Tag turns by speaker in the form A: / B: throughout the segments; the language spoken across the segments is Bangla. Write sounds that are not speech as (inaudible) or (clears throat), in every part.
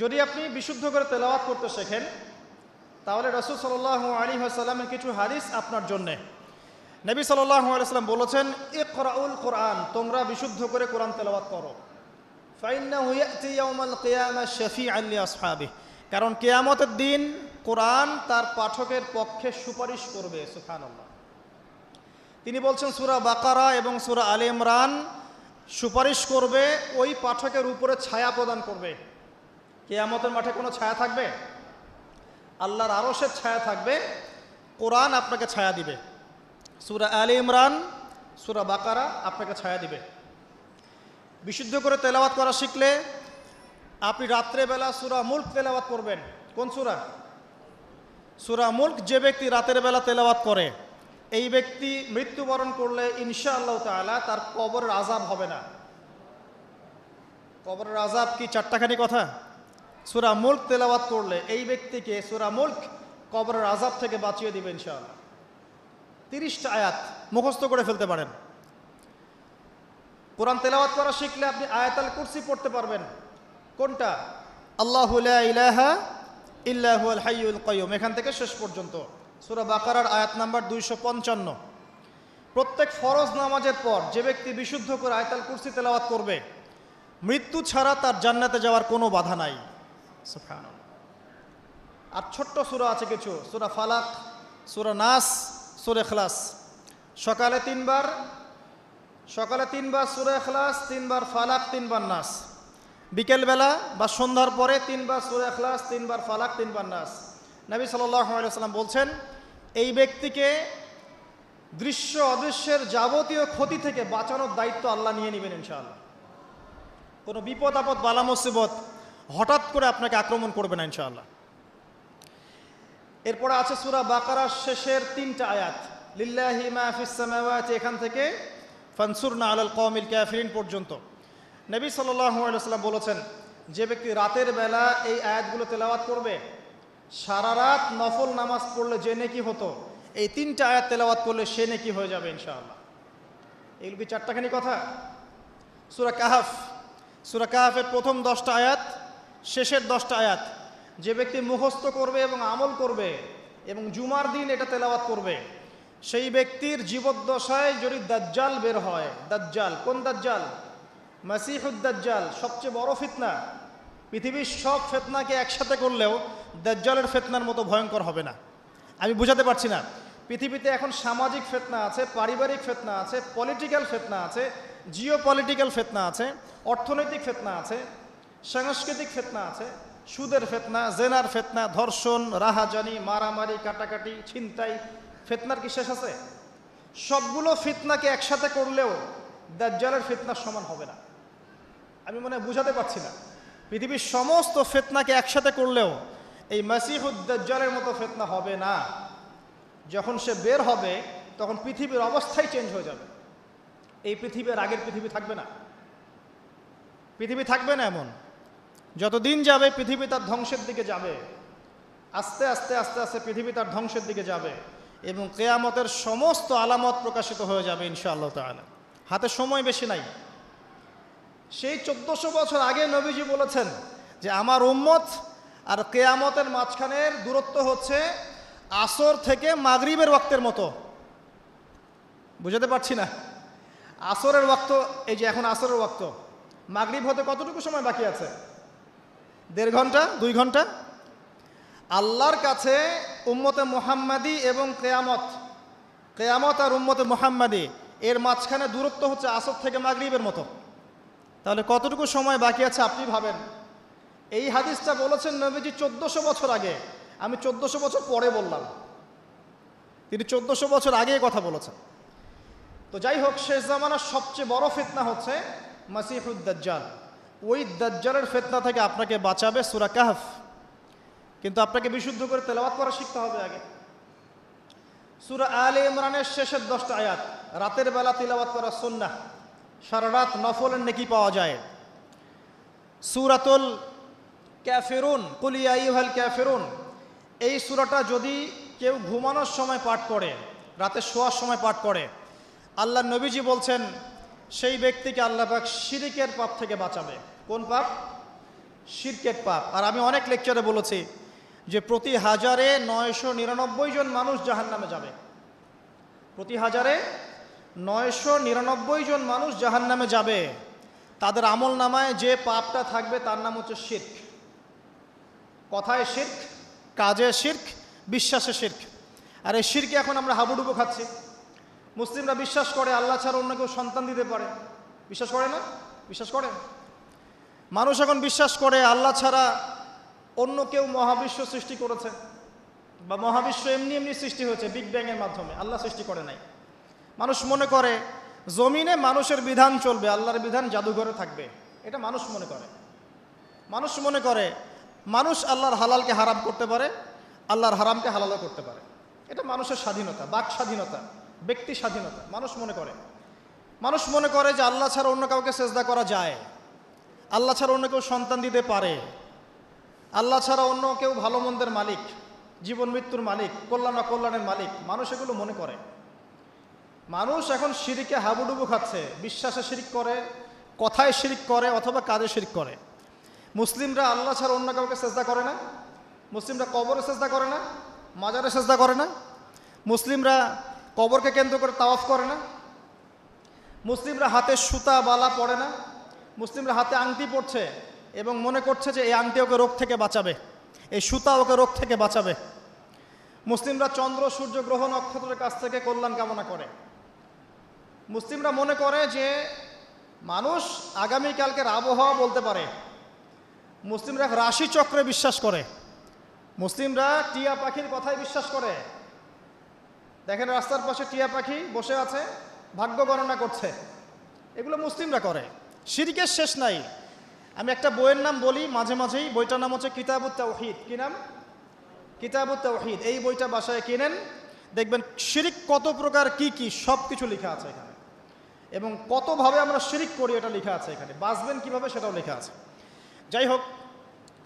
A: যদি আপনি বিশুদ্ধ করে তেলাওয়াত করতে শেখেন, তাহলে রসুল সাল আলী সাল্লামের কিছু হাদিস আপনার জন্যে। নবী সাল্লাহ আলাইসাল্লাম বলেছেন এ করাউল কোরআন, তোমরা বিশুদ্ধ করে কোরআন তেলাওয়াত করো। কারণ কেয়ামতের দিন কোরআন তার পাঠকের পক্ষে সুপারিশ করবে তিনি বলছেন, সুরা বাকারা এবং সুরা আলে ইমরান সুপারিশ করবে, ওই পাঠকের উপরে ছায়া প্রদান করবে। কেয়ামতের মাঠে কোনো ছায়া থাকবে? আল্লাহর আরশের ছায়া থাকবে, কোরআন আপনাকে ছায়া দিবে। সুরা আলে ইমরান, সুরা বাকারা আপনাকে ছায়া দিবে। বিশুদ্ধ করে তেলাওয়াত করা শিখলে আপনি রাত্রেবেলা সুরা মুল্ক তেলাওয়াত করবেন। কোন সুরা? সুরা মুল্ক যে ব্যক্তি রাতের বেলা তেলাওয়াত করে, এই ব্যক্তি মৃত্যুবরণ করলে ইনশা আল্লাহ তালা তার কবরের আজাব হবে না। কবরের আজাব কি চারটাখানি কথা? সুরা মুল্ক তেলাওয়াত করলে এই ব্যক্তিকে সুরা মুল্ক কবরের আজাব থেকে বাঁচিয়ে দিবে ইনশাআল্লাহ। তিরিশটা আয়াত মুখস্থ করে ফেলতে পারেন। কোরআন তেলাওয়াত করা শিখলে আপনি আয়াতাল কুরসি পড়তে পারবেন। কোনটা? আল্লাহ ইলাহা ইল্লাহুল হাইয়ুল কয়ুম এখান থেকে শেষ পর্যন্ত। সূরা বাকারার আয়াত নাম্বার দুইশো পঞ্চান্ন। প্রত্যেক ফরজ নামাজের পর যে ব্যক্তি বিশুদ্ধ করে আয়তাল কুরসি তেলাওয়াত করবে, মৃত্যু ছাড়া তার জান্নাতে যাওয়ার কোনো বাধা নাই। সুবহানাল্লাহ। আর ছোট্ট সূরা আছে কিছু, সুরা ফালাক, সূরা নাস, সূরা ইখলাস। সকালে তিনবার সকালে তিনবার সুরে এখলাস তিনবার ফালাক, তিনবার নাস। বিকেলবেলা বা সন্ধ্যার পরে তিনবার সুরে এখলাস তিনবার ফালাক, তিনবার নাস। নবী সাল্লাম বলছেন, এই ব্যক্তিকে দৃশ্য অদৃশ্যের যাবতীয় ক্ষতি থেকে বাঁচানোর দায়িত্ব আল্লাহ নিয়ে নেবেন ইনশাআল্লাহ। কোনো বিপদ আপদ, বালা মুসিবত হঠাৎ করে আপনাকে আক্রমণ করবে না ইনশাআল্লাহ। এরপরে আছে সুরা বাকারার শেষের তিনটা আয়াত। লিল্লাহি মা এখান থেকে ফানসুরনা আলাল কওমিল কাফিরিন পর্যন্ত। নবী সাল্লাল্লাহু আলাইহি ওয়াসাল্লাম বলেছেন, যে ব্যক্তি রাতের বেলা এই আয়াতগুলো তেলাওয়াত করবে, সারা রাত নফল নামাজ পড়লে যে নেকি হতো, এই তিনটা আয়াত তেলাওয়াত করলে সে নেকি হয়ে যাবে ইনশাআল্লাহ। এগুলো কি চারটাখানি কথা। সুরা কাহাফ। সুরা কাহাফের প্রথম দশটা আয়াত শেষের দশটা আয়াত। যে ব্যক্তি মুখস্থ করবে এবং আমল করবে এবং জুমার দিন এটা তেলাওয়াত করবে, সেই ব্যক্তির জীবদ্দশায় যদি দাজ্জাল বের হয়, দাজ্জাল, কোন দাজ্জাল? মাসিহুদ্দাজ্জাল সবচেয়ে বড় ফিতনা। পৃথিবীর সব ফেতনাকে একসাথে করলেও দাজ্জালের ফেতনার মতো ভয়ঙ্কর হবে না। আমি বুঝাতে পারছি না। পৃথিবীতে এখন সামাজিক ফেতনা আছে, পারিবারিক ফেতনা আছে পলিটিক্যাল ফেতনা আছে জিও পলিটিক্যাল ফেতনা আছে, অর্থনৈতিক ফেতনা আছে সাংস্কৃতিক ফেতনা আছে, সুদের ফেতনা, জেনার ফেতনা, ধর্ষণ, রাহাজানি, মারামারি, কাটাকাটি, ছিনতাই, ফেতনার কি শেষ আছে? সবগুলো ফিতনাকে একসাথে করলেও দাজ্জালের ফিতনার সমান হবে না। আমি মনে বুঝাতে পারছি না। পৃথিবীর সমস্ত ফেতনাকে একসাথে করলেও এই মাসিহুদ্দাজ্জালের মতো ফেতনা হবে না। যখন সে বের হবে, তখন পৃথিবীর অবস্থাই চেঞ্জ হয়ে যাবে। এই পৃথিবীর আগের পৃথিবী থাকবে না। পৃথিবী থাকবে না এমন। যতদিন যাবে পৃথিবী তার ধ্বংসের দিকে যাবে। আস্তে আস্তে আস্তে আস্তে পৃথিবী তার ধ্বংসের দিকে যাবে এবং কেয়ামতের সমস্ত আলামত প্রকাশিত হয়ে যাবে ইনশাআল্লাহ তাআলা। হাতে সময় বেশি নাই। সেই চোদ্দশো বছর আগে নবীজি বলেছেন যে, আমার উম্মত আর কেয়ামতের মাঝখানের দূরত্ব হচ্ছে আসর থেকে মাগরিবের ওয়াক্তের মতো। বুঝাতে পারছি না। আসরের ওয়াক্ত, এই যে এখন আসরের ওয়াক্ত, মাগরিব হতে কতটুকু সময় বাকি আছে? দেড় ঘণ্টা, দুই ঘণ্টা? আল্লাহর কাছে উম্মতে মোহাম্মাদি এবং কেয়ামত কেয়ামত আর উম্মতে মোহাম্মাদি, এর মাঝখানে দূরত্ব হচ্ছে আসর থেকে মাগরিবের মতো। তাহলে কতটুকু সময় বাকি আছে আপনি ভাবেন? এই হাদিসটা বলেছেন নবীজি চোদ্দশো বছর আগে। আমি চোদ্দশো বছর পরে বললাম। তিনি চোদ্দশো বছর আগে কথা বলেছেন। তো যাই হোক, শেষ জামানার সবচেয়ে বড় ফিতনা হচ্ছে মাসিহুদ্দাজ্জাল ওই দাজ্জালের ফেতনা থেকে আপনাকে বাঁচাবে সুরা কাহফ। কিন্তু আপনাকে বিশুদ্ধ করে তেলাওয়াত করা শিখতে হবে আগে। সুরা আলে ইমরানের শেষের দশটা আয়াত, রাতের বেলা তিলাওয়াত করা সুন্নাহ, সারা রাত নফলের নেকি পাওয়া যায়। সুরাতুল ক্যাফেরুন কুলিয়া ইউহাল ক্যাফেরুন এই সুরাটা যদি কেউ ঘুমানোর সময় পাঠ করে, রাতে শোয়ার সময় পাঠ করে, আল্লাহ নবীজি বলছেন সেই ব্যক্তিকে আল্লাহ পাক শিরিকের পাপ থেকে বাঁচাবে। কোন পাপ? শিরকের পাপ। আর আমি অনেক লেকচারে বলেছি যে প্রতি হাজারে নয়শো নিরানব্বই জন মানুষ জাহান নামে যাবে। প্রতি হাজারে নয়শো নিরানব্বই জন মানুষ জাহান নামে যাবে। তাদের আমল নামায় যে পাপটা থাকবে তার নাম হচ্ছে শির্ক। কথায় শির্ক, কাজে শির্ক, বিশ্বাসে শির্ক। আর এই শিরকে এখন আমরা হাবুডুবু খাচ্ছি। মুসলিমরা বিশ্বাস করে, আল্লাহ ছাড়া অন্য কেউ সন্তান দিতে পারে। বিশ্বাস করে না? বিশ্বাস করে? মানুষ এখন বিশ্বাস করে, আল্লাহ ছাড়া অন্য কেউ মহাবিশ্ব সৃষ্টি করেছে বা মহাবিশ্ব এমনি এমনি সৃষ্টি হয়েছে বিগ ব্যাংয়ের মাধ্যমে। আল্লাহ সৃষ্টি করে নাই। মানুষ মনে করে, জমিনে মানুষের বিধান চলবে, আল্লাহর বিধান জাদুঘরে থাকবে। এটা মানুষ মনে করে। মানুষ মনে করে, মানুষ আল্লাহর হালালকে হারাম করতে পারে, আল্লাহর হারামকে হালালও করতে পারে। এটা মানুষের স্বাধীনতা, বাক স্বাধীনতা। ব্যক্তি স্বাধীনতা, মানুষ মনে করে। মানুষ মনে করে যে আল্লাহ ছাড়া অন্য কাউকে সেজদা করা যায়। আল্লাহ ছাড়া অন্য কেউ সন্তান দিতে পারে। আল্লাহ ছাড়া অন্য কেউ ভালো মন্দের মালিক, জীবন মৃত্যুর মালিক, কল্যাণ অকল্যাণের মালিক, মানুষ এগুলো মনে করে। মানুষ এখন সিঁড়িকে হাবুডুবু খাচ্ছে, বিশ্বাসে শিরিক করে, কথায় শিরিক করে অথবা কাজে শিরিক করে। মুসলিমরা আল্লাহ ছাড়া অন্য কাউকে চেষ্টা করে না, মুসলিমরা কবরে চেষ্টা করে না, মাজারে চেষ্টা করে না। মুসলিমরা কবরকে কেন্দ্র করে তাওয়াফ করে না। মুসলিমরা হাতে সুতা, বালা পড়ে না। মুসলিমরা হাতে আংটি পড়ছে এবং মনে করছে যে এই আংটি ওকে রোগ থেকে বাঁচাবে। এই সুতা ওকে রোগ থেকে বাঁচাবে। মুসলিমরা চন্দ্র, সূর্য, গ্রহ, নক্ষত্রের কাছ থেকে কল্যাণ কামনা করে। মুসলিমরা মনে করে যে মানুষ আগামীকালকের আবহাওয়া বলতে পারে। মুসলিমরা রাশি চক্রে বিশ্বাস করে। মুসলিমরা টিয়া পাখির কথাই বিশ্বাস করে। দেখেন রাস্তার পাশে টিয়া পাখি বসে আছে, ভাগ্য গণনা করছে। এগুলো মুসলিমরা করে। সিরিকের শেষ নাই। আমি একটা বইয়ের নাম বলি, মাঝে মাঝেই। বইটার নাম হচ্ছে কিতাবুত তাওহিদ। কি নাম? কিতাবুত তাওহিদ। এই বইটা বাসায় কিনেন। দেখবেন শিরিক কত প্রকার, কি কি সব কিছু লেখা আছে এখানে। এবং কতভাবে আমরা শিরিক করি, এটা লেখা আছে এখানে। বাঁচবেন কীভাবে, সেটাও লেখা আছে। যাই হোক,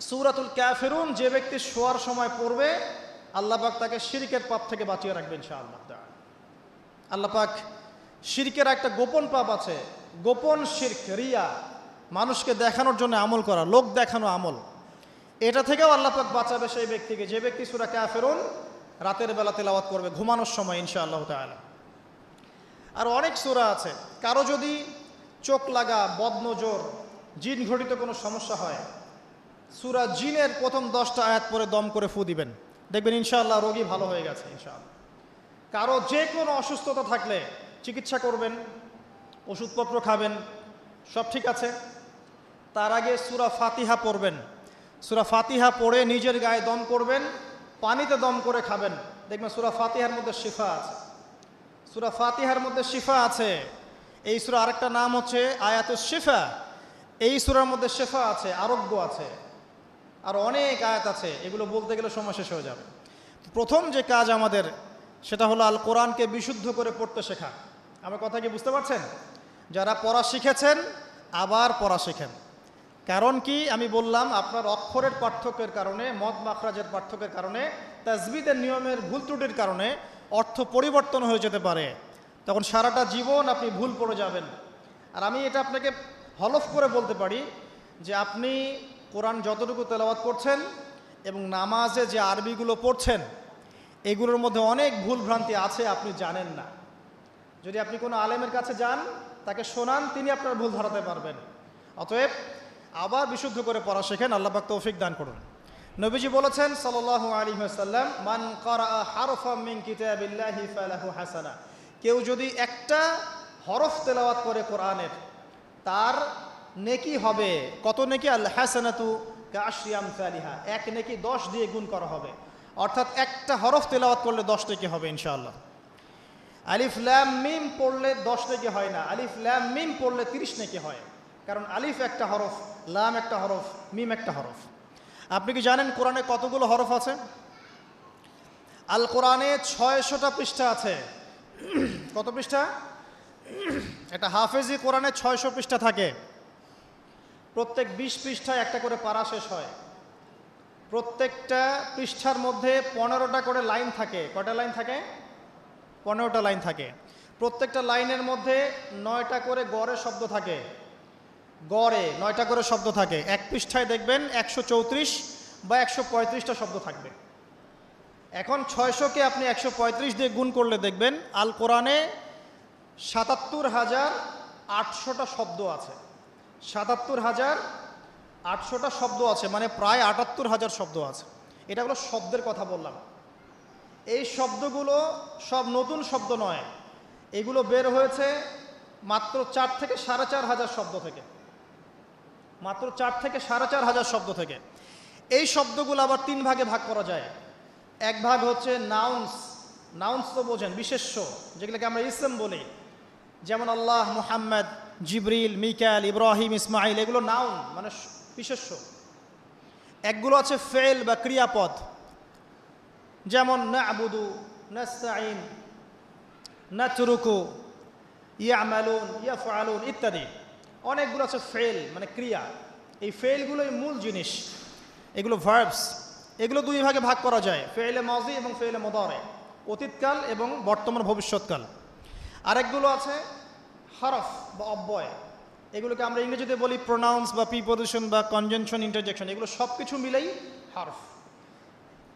A: সুরাতুল ক্যাফেরুন যে ব্যক্তি শোয়ার সময় পড়বে আল্লাহ পাক তাকে শিরিকের পাপ থেকে বাঁচিয়ে রাখবেন ইনশাআল্লাহ। আল্লাহ পাক শিরকের একটা গোপন পাপ আছে, গোপন শির্ক, রিয়া, মানুষকে দেখানোর জন্য আমল করা, লোক দেখানো আমল। এটা থেকেও আল্লাহ পাক বাঁচাবে সেই ব্যক্তিকে। যে ব্যক্তি সুরা ক্যাফেরুন রাতের বেলা তেলাওয়াত করবে, ঘুমানোর সময় ইনশাআল্লাহ তাআলা। আর অনেক সুরা আছে, কারও যদি চোখ লাগা, বদনজর, জিন ঘটিত কোনো সমস্যা হয়, সুরা জিনের প্রথম দশটা আয়াত পরে দম করে ফু দিবেন। দেখবেন ইনশাআল্লাহ রোগী ভালো হয়ে গেছে, ইনশাআল্লাহ। কারও যে কোনো অসুস্থতা থাকলে চিকিৎসা করবেন, ওষুধপত্র খাবেন, সব ঠিক আছে। তার আগে সুরা ফাতিহা পড়বেন। সুরা ফাতিহা পড়ে নিজের গায়ে দম করবেন, পানিতে দম করে খাবেন। দেখবেন সুরা ফাতিহার মধ্যে শিফা আছে। সুরা ফাতিহার মধ্যে শিফা আছে। এই সুরা আরেকটা নাম হচ্ছে আয়াত শিফা। এই সুরার মধ্যে শেফা আছে, আরোগ্য আছে। আর অনেক আয়াত আছে, এগুলো বলতে গেলে সময় শেষ হয়ে যাবে। প্রথম যে কাজ আমাদের, সেটা হলো আল কোরআনকে বিশুদ্ধ করে পড়তে শেখা। আমার কথা কি বুঝতে পারছেন? যারা পড়া শিখেছেন, আবার পড়া শেখেন। কারণ কি? আমি বললাম, আপনার অক্ষরের পার্থক্যের কারণে মত মাখরাজের পার্থক্যের কারণে তাজবিদের নিয়মের ভুল ত্রুটির কারণে অর্থ পরিবর্তন হয়ে যেতে পারে। তখন সারাটা জীবন আপনি ভুল পড়ে যাবেন। আর আমি এটা আপনাকে হলফ করে বলতে পারি যে আপনি কোরআন যতটুকু তেলাওয়াত করছেন এবং নামাজে যে আরবিগুলো পড়ছেন, এগুলোর মধ্যে অনেক ভুল ভ্রান্তি আছে আপনি জানেন না। যদি আপনি কোনো আলেমের কাছে যান, তাকে শোনান, তিনি আপনার ভুল ধরাতে পারবেন। অতএব আবার বিশুদ্ধ করে পড়া শেখেন, আল্লাহ পাক তৌফিক দান করুন। নবীজি বলেছেন কিতাবিল্লাহি ফালাহু হাসানা। কেউ যদি একটা হরফ তেলাওয়াত করে কোরআনের, তার নেকি হবে? কত নেকি? আল হাসানাতু কাশিয়াম সালিহা এক নেকি দশ দিয়ে গুণ করা হবে। অর্থাৎ একটা হরফ তেলাওয়াত করলে দশ নেকি হবে ইনশাআল্লাহ। আলিফ ল্যাম মিম পড়লে দশ নেকি হয় না। আলিফ ল্যাম মিম পড়লে তিরিশ নেকি হয়। কারণ আলিফ একটা হরফ, লাম একটা হরফ, মিম একটা হরফ। আপনি কি জানেন কোরআনে কতগুলো হরফ আছে? আল কোরআনে ছয়শোটা পৃষ্ঠা আছে। কত পৃষ্ঠা? এটা হাফেজি কোরআনে ছয়শো পৃষ্ঠা থাকে। প্রত্যেক বিশ পৃষ্ঠায় একটা করে পারা শেষ হয়। প্রত্যেকটা পৃষ্ঠার মধ্যে পনেরোটা করে লাইন থাকে। কটা লাইন থাকে? পনেরোটা লাইন থাকে। প্রত্যেকটা লাইনের মধ্যে নয়টা করে গড়ের শব্দ থাকে। গড়ে নয়টা করে শব্দ থাকে। এক পৃষ্ঠায় দেখবেন একশো চৌত্রিশ বা একশো পঁয়ত্রিশটা শব্দ থাকবে। এখন ছয়শোকে আপনি একশো পঁয়ত্রিশ দিয়ে গুণ করলে দেখবেন আল কোরআনে সাতাত্তর হাজার আটশোটা শব্দ আছে। সাতাত্তর হাজার আটশোটা শব্দ আছে মানে প্রায় আটাত্তর হাজার শব্দ আছে। এটা হলো শব্দের কথা বললাম। এই শব্দগুলো সব নতুন শব্দ নয়। এগুলো বের হয়েছে মাত্র চার থেকে সাড়ে চার হাজার শব্দ থেকে। মাত্র চার থেকে সাড়ে চার হাজার শব্দ থেকে। এই শব্দগুলো আবার তিন ভাগে ভাগ করা যায়। এক ভাগ হচ্ছে নাউন্স নাউন্স তো বোঝেন, বিশেষ্য, যেগুলোকে আমরা ইসলাম বলি। যেমন আল্লাহ মুহাম্মদ জিবরিল মিকাল ইব্রাহিম ইসমাইল এগুলো নাউন মানে বিশেষ্য। একগুলো আছে ফেল বা ক্রিয়াপদ। যেমন না আবুদু নাস্তাইন নাচরুকু ইয়ামালুন, ইয়াফআলুন ইত্যাদি। অনেকগুলো আছে ফেল মানে ক্রিয়া। এই ফেলগুলোই মূল জিনিস। এগুলো ভার্বস এগুলো দুই ভাগে ভাগ করা যায়, ফেলে মজি এবং ফেলে মদরে অতীতকাল এবং বর্তমান ভবিষ্যৎকাল। আরেকগুলো আছে হরফ বা অব্যয়, এগুলোকে আমরা ইংরেজিতে বলি প্রোনাউন্স বা প্রিপোজিশন বা কনজেনশন ইন্টারজেকশন এগুলো সব কিছু মিলেই হরফ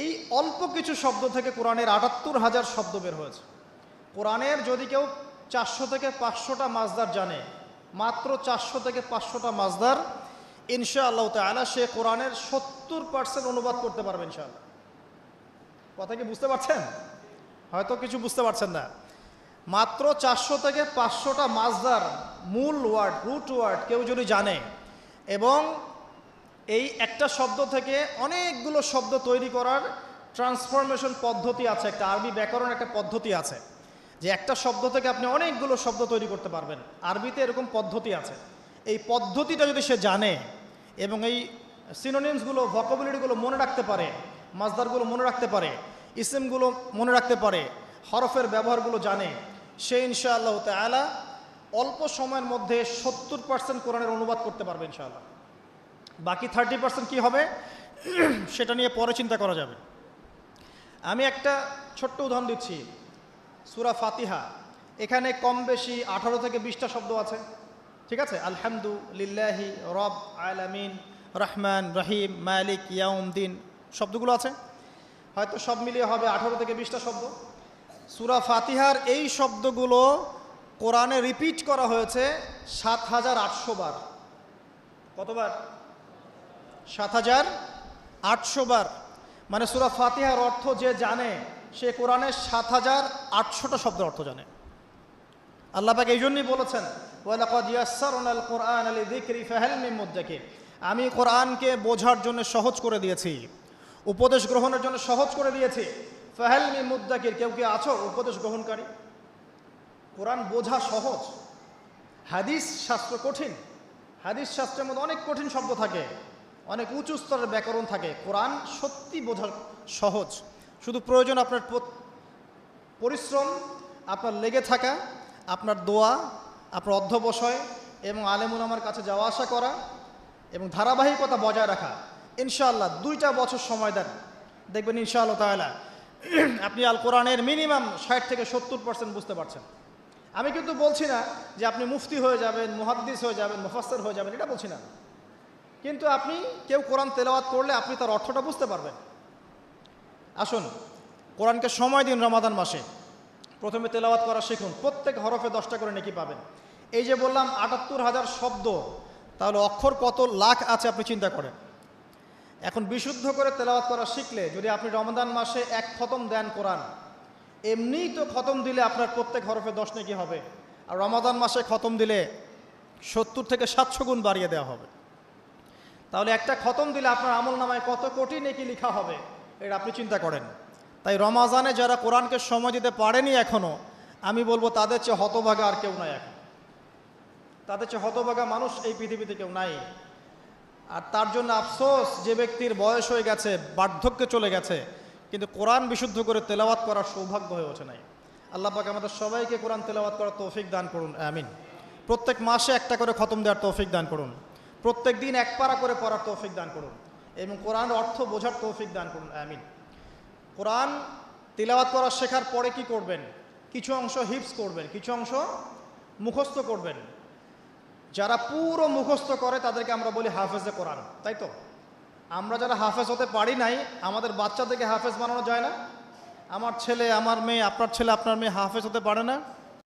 A: এই অল্প কিছু শব্দ থেকে কোরআনের আটাত্তর হাজার শব্দ বের হয়েছে। কোরআনের যদি কেউ চারশো থেকে পাঁচশোটা মাছদার জানে, মাত্র চারশো থেকে পাঁচশোটা মাছদার ইনশা আল্লাহ তালা সে কোরআনের সত্তর পার্সেন্ট অনুবাদ করতে পারবে ইনশাআল্লাহ। কথা কি বুঝতে পারছেন? হয়তো কিছু বুঝতে পারছেন না। মাত্র চারশো থেকে পাঁচশোটা মাছদার মূল ওয়ার্ড, রুট ওয়ার্ড কেউ যদি জানে, এবং এই একটা শব্দ থেকে অনেকগুলো শব্দ তৈরি করার ট্রান্সফরমেশন পদ্ধতি আছে, একটা আরবি ব্যাকরণ একটা পদ্ধতি আছে, যে একটা শব্দ থেকে আপনি অনেকগুলো শব্দ তৈরি করতে পারবেন। আরবিতে এরকম পদ্ধতি আছে। এই পদ্ধতিটা যদি সে জানে, এবং এই সিনোনিমসগুলো ভকাবুলারিগুলো মনে রাখতে পারে মাজদারগুলো মনে রাখতে পারে, ইসিমগুলো মনে রাখতে পারে, হরফের ব্যবহারগুলো জানে সে ইনশাআল্লাহ তালা অল্প সময়ের মধ্যে সত্তর পার্সেন্ট কোরআনের অনুবাদ করতে পারবে ইনশাআল্লাহ। বাকি থার্টি পার্সেন্ট কী হবে? (clears throat) সেটা নিয়ে পরে চিন্তা করা যাবে। আমি একটা ছোট্ট উদাহরণ দিচ্ছি। সুরা ফাতিহা, এখানে কম বেশি আঠারো থেকে বিশটা শব্দ আছে। ঠিক আছে? আলহামদু লিল্লাহি রব আলামিন, রহমান, রহিম, মালিক, ইয়াউমদিন, শব্দগুলো আছে। হয়তো সব মিলিয়ে হবে আঠারো থেকে বিশটা শব্দ। সুরা ফাতিহার এই শব্দগুলো কোরআনে রিপিট করা হয়েছে সাত হাজার আটশো বার। কতবার? সাত হাজার আটশো বার। মানে সুরা ফাতিহার অর্থ যে জানে, সে কোরআনের সাত হাজার আটশোটা শব্দের অর্থ জানে। আল্লাহ পাক এই জন্যই বলেছেন আমি কোরআনকে বোঝার জন্য সহজ করে দিয়েছি, উপদেশ গ্রহণের জন্য সহজ করে দিয়েছি। ফাহাল মিন মুদ্দাকির কেউ কি আছো? উপদেশ গ্রহণকারী। কোরআন বোঝা সহজ। হাদিস শাস্ত্র কঠিন। হাদিস শাস্ত্রের মধ্যে অনেক কঠিন শব্দ থাকে। অনেক উঁচু স্তরের ব্যাকরণ থাকে। কোরআন সত্যি বোঝা সহজ। শুধু প্রয়োজন আপনার পরিশ্রম, আপনার লেগে থাকা, আপনার দোয়া, আপনার অধ্যবসয় এবং আলেমুল আমার কাছে যাওয়া, আসা করা এবং ধারাবাহিকতা বজায় রাখা। ইনশাআল্লাহ দুইটা বছর সময় দেন। দেখবেন ইনশাআল্লাহ তাহলে আপনি আল কোরআনের মিনিমাম ষাট থেকে সত্তর পার্সেন্ট বুঝতে পারছেন। আমি কিন্তু বলছি না যে আপনি মুফতি হয়ে যাবেন, মুহাদ্দিস হয়ে যাবেন, মুফাস্সর হয়ে যাবেন, এটা বলছি না। কিন্তু আপনি কেউ কোরআন তেলাওয়াত করলে আপনি তার অর্থটা বুঝতে পারবেন। আসুন, কোরআনকে সময় দিন রমাদান মাসে। প্রথমে তেলাওয়াত করা শিখুন, প্রত্যেক হরফে দশটা করে নেকি পাবেন। এই যে বললাম আটাত্তর হাজার শব্দ, তাহলে অক্ষর কত লাখ আছে আপনি চিন্তা করেন। এখন বিশুদ্ধ করে তেলাওয়াত করা শিখলে যদি আপনি রমাদান মাসে এক খতম দেন কোরআন, এমনিই তো খতম দিলে আপনার প্রত্যেক হরফে দশ নেকি হবে। আর রমাদান মাসে খতম দিলে সত্তর থেকে সাতশো গুণ বাড়িয়ে দেওয়া হবে। তাহলে একটা খতম দিলে আপনার আমল নামায় কত কোটি নেকি লিখা হবে, এটা আপনি চিন্তা করেন। তাই রমাজানে যারা কোরআনকে সময় দিতে পারেনি এখনও আমি বলব তাদের চেয়ে হতভাগা আর কেউ নাই এখন। তাদের চেয়ে হতভাগা মানুষ এই পৃথিবীতে কেউ নাই। আর তার জন্য আফসোস যে ব্যক্তির বয়স হয়ে গেছে, বার্ধক্যে চলে গেছে, কিন্তু কোরআন বিশুদ্ধ করে তেলাওয়াত করার সৌভাগ্য হয়ে ওঠে নাই। আল্লাহ আমাদের সবাইকে কোরআন তেলাওয়াত করার তৌফিক দান করুন, আমিন। প্রত্যেক মাসে একটা করে খতম দেওয়ার তৌফিক দান করুন। প্রত্যেক দিন এক পারা করে পড়ার তৌফিক দান করুন এবং কোরআন অর্থ বোঝার তৌফিক দান করুন, আমিন। কোরআন তিলাওয়াত করা শেখার পরে কি করবেন? কিছু অংশ হিপস করবেন, কিছু অংশ মুখস্থ করবেন। যারা পুরো মুখস্থ করে তাদেরকে আমরা বলি হাফেজে কোরআন, তাই তো? আমরা যারা হাফেজ হতে পারি নাই, আমাদের বাচ্চাদেরকে হাফেজ বানানো যায় না। আমার ছেলে, আমার মেয়ে, আপনার ছেলে, আপনার মেয়ে হাফেজ হতে পারে না।